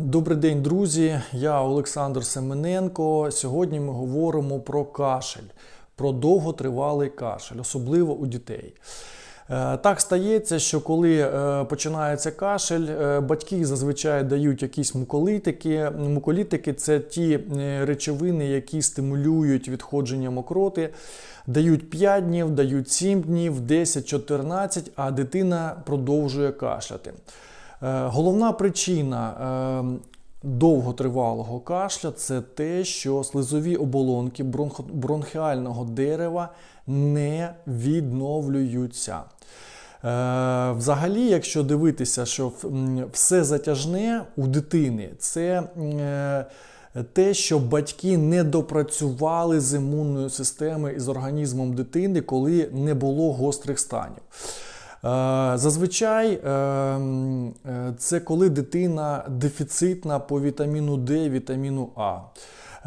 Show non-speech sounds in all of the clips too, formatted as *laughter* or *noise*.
Добрий день, друзі. Я Олександр Семененко. Сьогодні ми говоримо про кашель, про довготривалий кашель, особливо у дітей. Е, Так стається, що коли е, починається кашель, е, батьки зазвичай дають якісь муколітики. Муколітики це ті речовини, які стимулюють відходження мокроти. Дають 5 днів, дають 7 днів, 10, 14, а дитина продовжує кашляти. Е, Головна причина е, довготривалого кашля це те, що слизові оболонки бронхіального дерева не відновлюються. Е, Взагалі, якщо дивитися, що все затяжне у дитини, це те, що батьки не допрацювали з імунною системою і з організмом дитини, коли не було гострих станів. Е, Зазвичай е, е, це коли дитина дефіцитна по вітаміну Д, вітаміну А.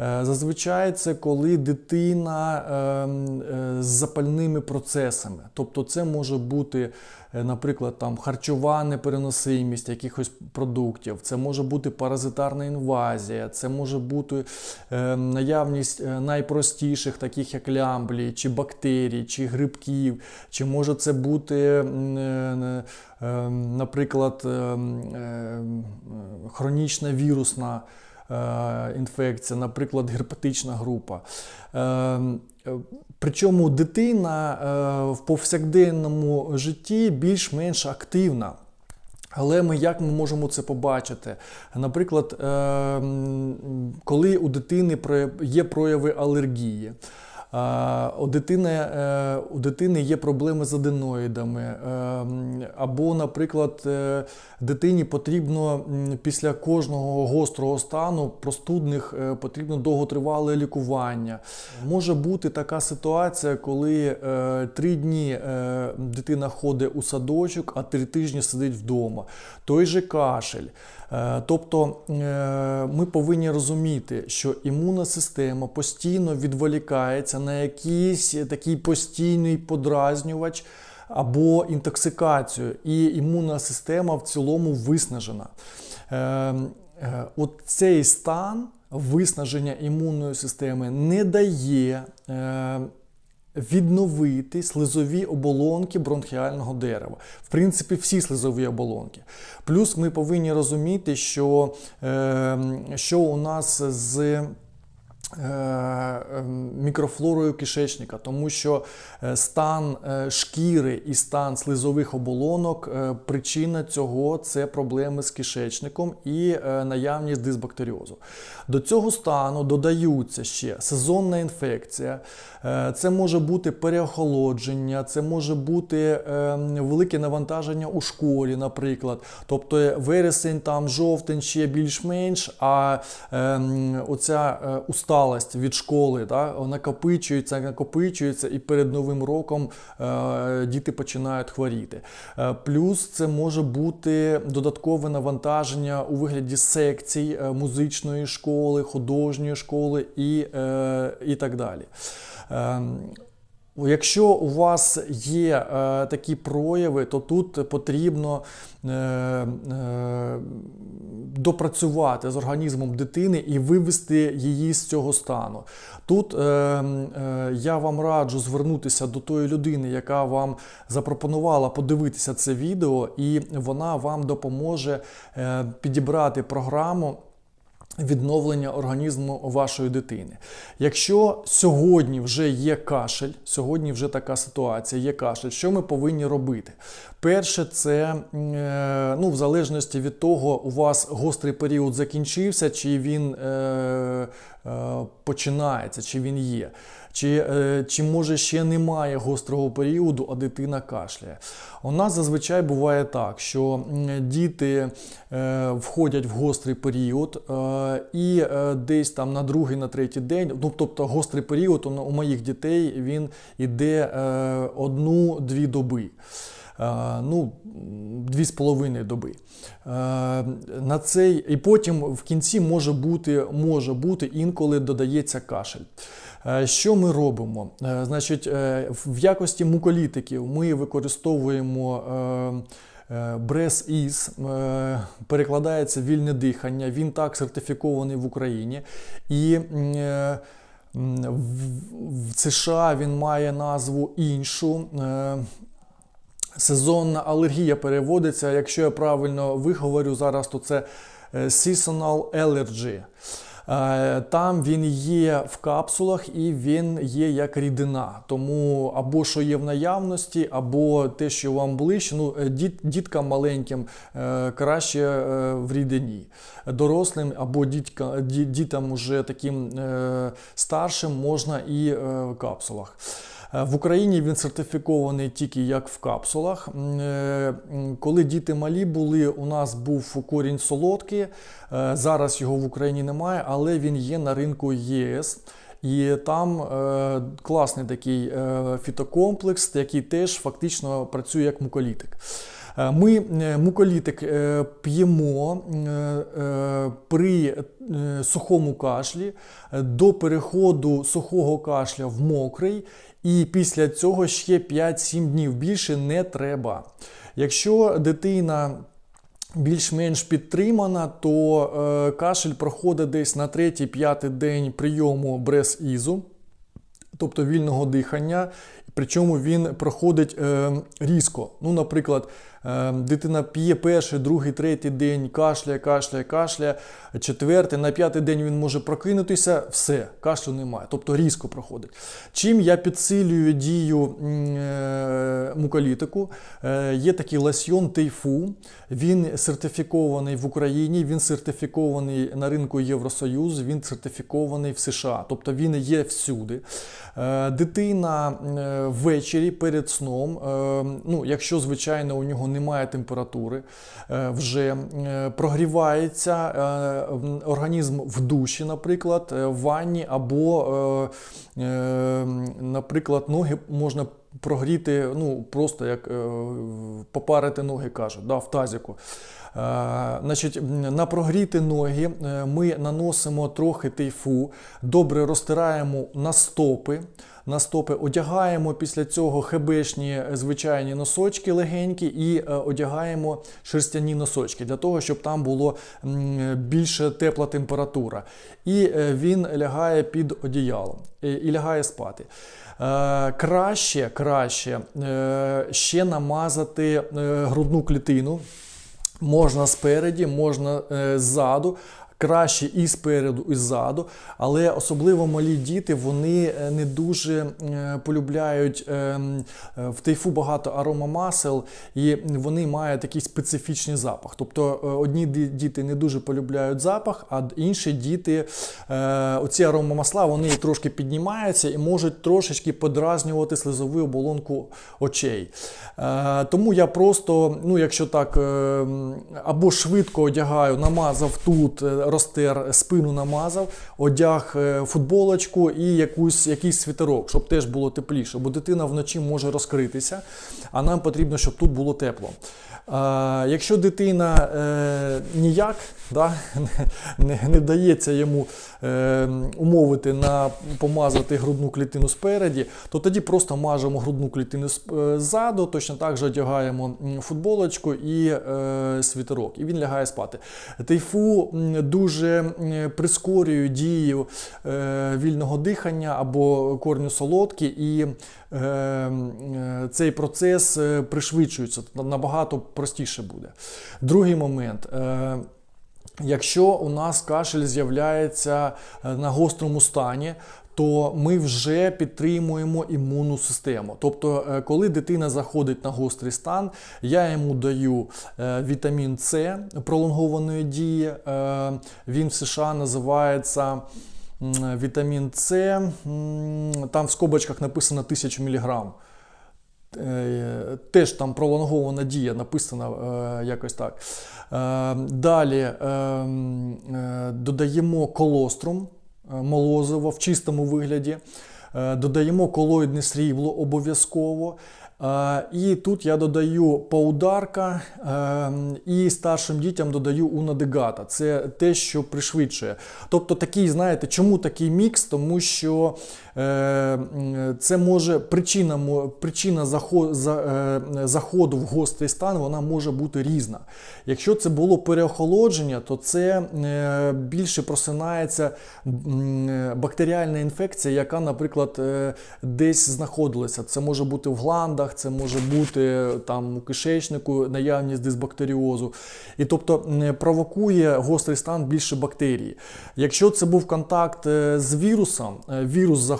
Е, Зазвичай це коли дитина е, м, е, з запальними процесами. Тобто це може бути, е, наприклад, там харчова непереносимість якихось продуктів, це може бути паразитарна інвазія, це може бути е, наявність найпростіших, таких як лямблі, чи бактерій, чи грибків, чи може це бути, м, е, е, наприклад, хронічна вірусна інфекція, наприклад, герпетична група. Е, е, Причому дитина е, в повсякденному житті більш-менш активна. Але ми як ми можемо це побачити? Наприклад, е, коли у дитини є прояви алергії. У дитини, е, у дитини є проблеми з аденоїдами, е, або, наприклад, е, дитині потрібно після кожного гострого стану простудних потрібно довготривале лікування. Може бути така ситуація, коли три дні дитина ходить у садочок, а три тижні сидить вдома. Той же кашель. Е, Тобто е, ми повинні розуміти, що імунна система постійно відволікається на якийсь такий постійний подразнювач або інтоксикацію, і імунна система в цілому виснажена. Е, е, От цей стан виснаження імунної системи не дає. Відновити слизові оболонки бронхіального дерева. В принципі, всі слизові оболонки. Плюс ми повинні розуміти, що, е, що у нас з мікрофлорою кишечника, тому що е, стан е, шкіри і стан слизових оболонок, е, причина цього це проблеми з кишечником і е, наявність дисбактеріозу. До цього стану додаються ще сезонна інфекція, е, це може бути переохолодження, це може бути е, велике навантаження у школі, наприклад. Тобто вересень, там жовтень ще більш-менш, а е, м, оця е, усталость від школи да, накопичується, накопичується, і перед новим роком е, діти починають хворіти. Е, плюс це може бути додаткове навантаження у вигляді секцій е, музичної школи, художньої школи і, е, і так далі. Ем, Якщо у вас є е, такі прояви, то тут потрібно е, е, допрацювати з організмом дитини і вивести її з цього стану. Тут е, е, я вам раджу звернутися до тої людини, яка вам запропонувала подивитися це відео, і вона вам допоможе е, підібрати програму відновлення організму вашої дитини. Якщо сьогодні вже є кашель, сьогодні вже така ситуація, є кашель, що ми повинні робити? Перше, це е, ну, в залежності від того, у вас гострий період закінчився, чи він е, е, починається, чи він є. Чи, е, чи може ще немає гострого періоду, а дитина кашляє. У нас зазвичай буває так, що діти е, входять в гострий період, е, і десь там на другий, на третій день, ну тобто гострий період у, моїх дітей він іде одну-дві доби. Ну, дві з половиною доби. На цей, і потім в кінці може бути, може бути інколи додається кашель. Е, Що ми робимо? Е, Значить, е, в якості муколітиків ми використовуємо Брес Іс перекладається вільне дихання. Він так сертифікований в Україні. І в- США він має назву іншу. Сезонна алергія переводиться, якщо я правильно виговорю зараз, то це seasonal allergy. Е, Там він є в капсулах і він є як рідина. Тому або що є в наявності, або те, що вам ближче. Ну, е, діт, діткам маленьким е, краще в рідині. Дорослим або дітка, ді- дітям уже таким старшим можна і в капсулах. Е, В Україні він сертифікований тільки як в капсулах. Е, Коли діти малі були, у нас був корінь солодкий. Е, Зараз його в Україні немає, але він є на ринку ЄС. І там е, класний такий е, фітокомплекс, який теж фактично працює як муколітик. Е, Ми е, муколітик е, п'ємо при сухому кашлі до переходу сухого кашля в мокрий, і після цього ще 5-7 днів більше не треба. Якщо дитина більш-менш підтримана, то кашель проходить десь на 3-5 день прийому брес-ізу, тобто вільного дихання. Причому він проходить е, різко. Ну, наприклад, дитина п'є перший, другий, третій день, кашляє, кашляє, кашляє, четвертий, на п'ятий день він може прокинутися, все, кашлю немає. Тобто різко проходить. Чим я підсилюю дію е, муколітику, е, є такий лосьйон Тейфу. Він сертифікований в Україні, він сертифікований на ринку Євросоюзу, він сертифікований в США, тобто він є всюди. Е, Дитина ввечері перед сном, е, ну, якщо, звичайно, у нього немає температури, е, вже е, прогрівається е, організм в душі, наприклад, в ванні, або, наприклад, ноги можна прогріти, ну, просто як попарити ноги кажуть, да, в тазіку. Е, Значить, на прогріти ноги ми наносимо трохи тейфу, добре розтираємо на стопи. На стопи одягаємо після цього хебешні е, звичайні носочки легенькі і е, одягаємо шерстяні носочки для того, щоб там було більше тепла температура. І е, він лягає під одіялом і лягає спати. Краще, краще ще намазати грудну клітину. Можна спереді, можна ззаду. Краще і спереду, і ззаду, але особливо малі діти вони е, не дуже е, полюбляють е, в тайфу багато аромамасел, і вони мають такий специфічний запах. Тобто одні діти не дуже полюбляють запах, а інші діти оці аромамасла вони трошки піднімаються і можуть трошечки подразнювати слизову оболонку очей. Тому я просто, ну якщо так, або швидко одягаю, намазав тут, розтер, спину намазав, одяг е, футболочку і якусь, якийсь світерок, щоб теж було тепліше, бо дитина вночі може розкритися, а нам потрібно, щоб тут було тепло. Е, якщо дитина е, ніяк да, *laughs* не, не вдається йому е, умовити на помазати грудну клітину спереді, то тоді просто мажемо грудну клітину е, ззаду, точно так же одягаємо футболочку і е, світерок, і він лягає спати. Тайфу м, дуже прискорює дію е, вільного дихання або корню солодкі, і е, е, цей процес пришвидшується, набагато простіше буде. Другий момент. Якщо у нас кашель з'являється на гострому стані, то ми вже підтримуємо імунну систему. Тобто, е, коли дитина заходить на гострий стан, я йому даю е, вітамін С пролонгованої дії. Е, Він в США називається вітамін С. Там в скобочках написано 1000 мг. Теж там пролонгована дія написана якось так. Далі е, м, е, додаємо колострум молозиво в чистому вигляді. Е, Додаємо колоїдне срібло обов'язково. Е, І тут я додаю паударка е, і старшим дітям додаю унадегата. Це те, що пришвидшує. Тобто такий, знаєте, чому такий мікс? Тому що е, це може причина, причина е, заходу в гострий стан вона може бути різна. Якщо це було переохолодження, то це е, більше просинається е, бактеріальна інфекція, яка, наприклад, е, десь знаходилася. Це може бути в гландах, це може бути е, там у кишечнику, наявність дисбактеріозу. І тобто провокує гострий стан більше бактерій. Якщо це був контакт е, з вірусом, е, вірус заходить,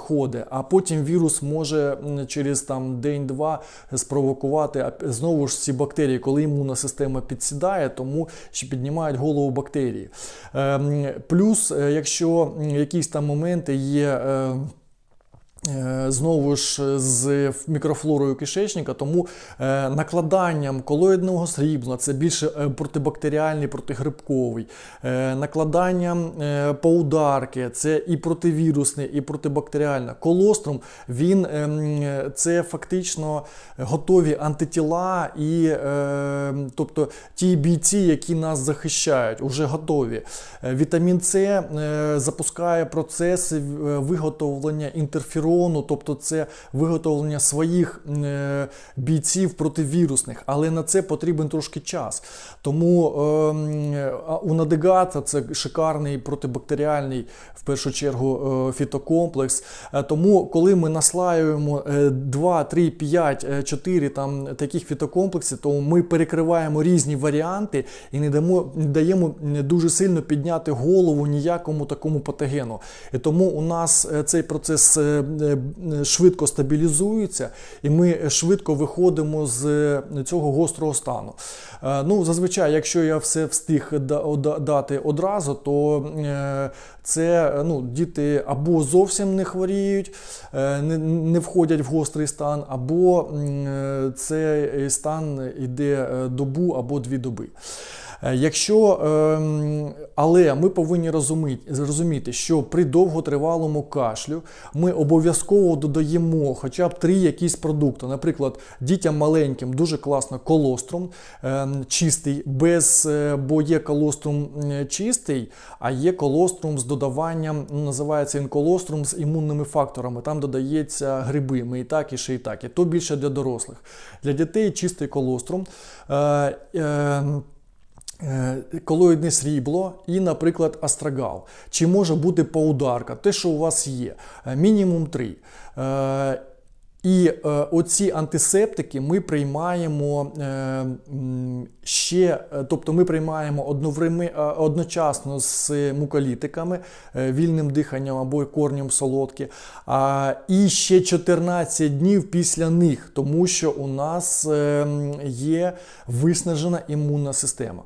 а потім вірус може через там день-два спровокувати знову ж ці бактерії, коли імунна система підсідає, тому що піднімають голову бактерії. Ем, Плюс, е, якщо якісь там моменти є. Е, Е, Знову ж з мікрофлорою кишечника, тому е, накладанням колоїдного срібла це більше е, протибактеріальний, протигрибковий, е, накладанням е, паударки це і противірусне, і протибактеріальне. Колострум він е, це фактично готові антитіла, і е, тобто ті бійці, які нас захищають, вже готові. Е, Вітамін С е, запускає процеси е, виготовлення інтерферону, тобто це виготовлення своїх е, бійців противірусних, але на це потрібен трошки час. Тому е, у Надегата це шикарний протибактеріальний, в першу чергу, е, фітокомплекс. Е, Тому, коли ми наслаюємо е, 2, 3, 5, е, 4 там таких фітокомплексів, то ми перекриваємо різні варіанти і не дамо не даємо дуже сильно підняти голову ніякому такому патогену. І тому у нас е, цей процес е, швидко стабілізується, і ми швидко виходимо з е, цього гострого стану. Е, Ну, зазвичай, якщо я все встиг дати одразу, то е, це е, ну, діти або зовсім не хворіють, е, не, входять в гострий стан, або е, цей стан йде е, добу або дві доби. Е, Якщо, ем, але ми повинні розуміти, що при довготривалому кашлю ми обов'язково додаємо хоча б три якісь продукти. Наприклад, дітям маленьким дуже класно колострум ем, чистий, без, е, бо є колострум чистий, а є колострум з додаванням, ну, називається він колострум з імунними факторами. Там додається гриби, ми і так, і ще і так. І то більше для дорослих. Для дітей чистий колострум. Е, Е, Е, колоїдне срібло і, наприклад, астрагал. Чи може бути поударка, те, що у вас є, е, мінімум три. Е, і е, оці антисептики ми приймаємо е, ще, е, тобто ми приймаємо е, одночасно з муколітиками, е, вільним диханням або корнем солодкі, а, і ще 14 днів після них, тому що у нас е, є виснажена імунна система.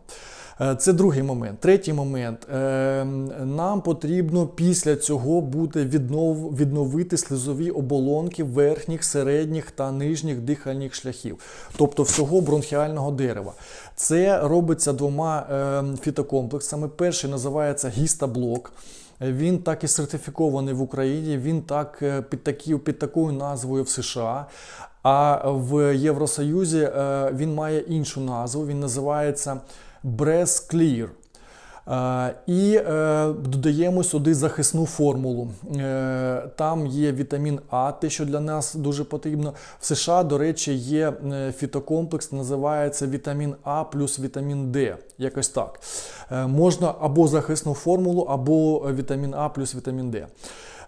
Е, Це другий момент. Третій момент. Е, Нам потрібно після цього буде віднов, відновити слизові оболонки верхніх, середніх та нижніх дихальних шляхів, тобто всього бронхіального дерева. Це робиться двома е, фітокомплексами. Перший називається гістаблок. Він так і сертифікований в Україні, він так під, такі, під такою назвою в США. А в Євросоюзі він має іншу назву. Він називається Breast Clear. Е, І е, додаємо сюди захисну формулу. Е, Там є вітамін А, те, що для нас дуже потрібно. В США, до речі, є фітокомплекс, називається вітамін А плюс вітамін Д. Якось так. Можна або захисну формулу, або вітамін А плюс вітамін Д.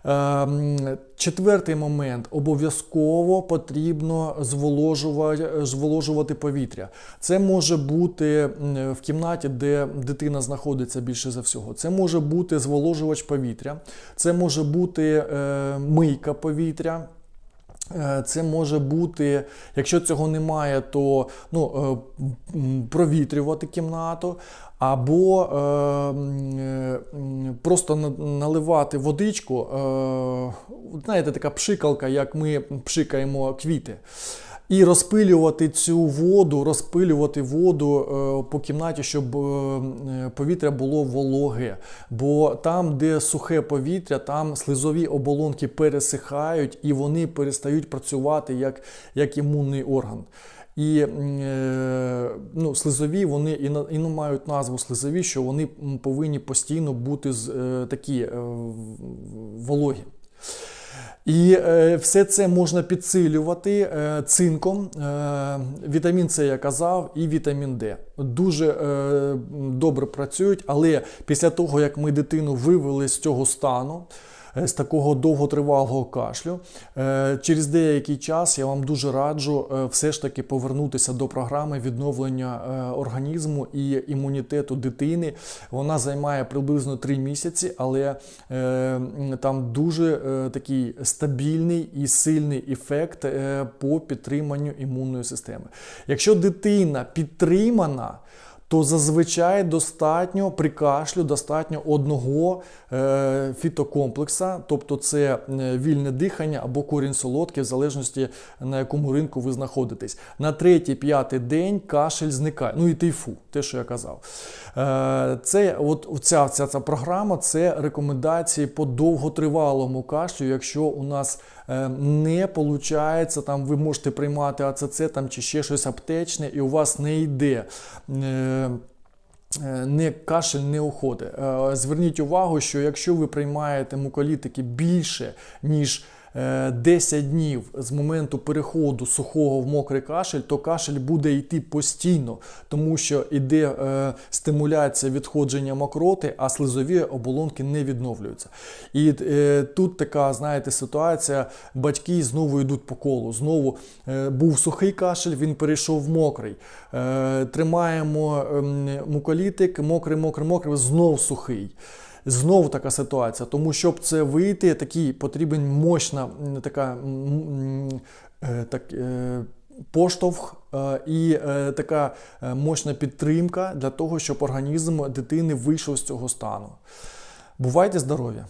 Ем, Четвертий момент обов'язково потрібно зволожувати, зволожувати повітря. Це може бути в кімнаті, де дитина знаходиться більше за всього. Це може бути зволожувач повітря, це може бути е, мийка повітря. Е, Це може бути, якщо цього немає, то ну, е, провітрювати кімнату, або е, е, просто наливати водичку. Е, знаєте, така пшикалка, як ми пшикаємо квіти. І розпилювати цю воду, розпилювати воду е, по кімнаті, щоб е, повітря було вологе. Бо там, де сухе повітря, там слизові оболонки пересихають і вони перестають працювати як, як імунний орган. І е, ну, слизові вони і, і ну, мають назву слизові, що вони повинні постійно бути е, такі е, вологі. І е, все це можна підсилювати е, цинком. Е, вітамін С я казав, і вітамін Д. Дуже добре працюють, але після того, як ми дитину вивели з цього стану, з такого довготривалого кашлю, е, через деякий час я вам дуже раджу е, все ж таки повернутися до програми відновлення е, організму і імунітету дитини. Вона займає приблизно 3 місяці, але е, там дуже е, такий стабільний і сильний ефект е, по підтриманню імунної системи. Якщо дитина підтримана, то зазвичай достатньо при кашлю достатньо одного е, фітокомплекса, тобто це е, вільне дихання або корінь солодкий, в залежності на якому ринку ви знаходитесь. На третій-п'ятий день кашель зникає. Ну і тайфу, те, що я казав. Е, це от ця, ця, ця програма це рекомендації по довготривалому кашлю. Якщо у нас е, не виходить, там ви можете приймати АЦЦ там, чи ще щось аптечне, і у вас не йде. Е, Не кашель не уходить. Е, Зверніть увагу, що якщо ви приймаєте муколітики більше, ніж 10 днів з моменту переходу сухого в мокрий кашель, то кашель буде йти постійно, тому що йде е, стимуляція відходження мокроти, а слизові оболонки не відновлюються. І е, тут така, знаєте, ситуація: батьки знову йдуть по колу. Знову е, був сухий кашель, він перейшов в мокрий. Е, тримаємо ем, муколітик, мокрий, мокрий, мокрий, знов сухий. Знов така ситуація, тому щоб це вийти, такий потрібен мощна така е, так, е, поштовх е, і така мощна підтримка для того, щоб організм дитини вийшов з цього стану. Бувайте здорові!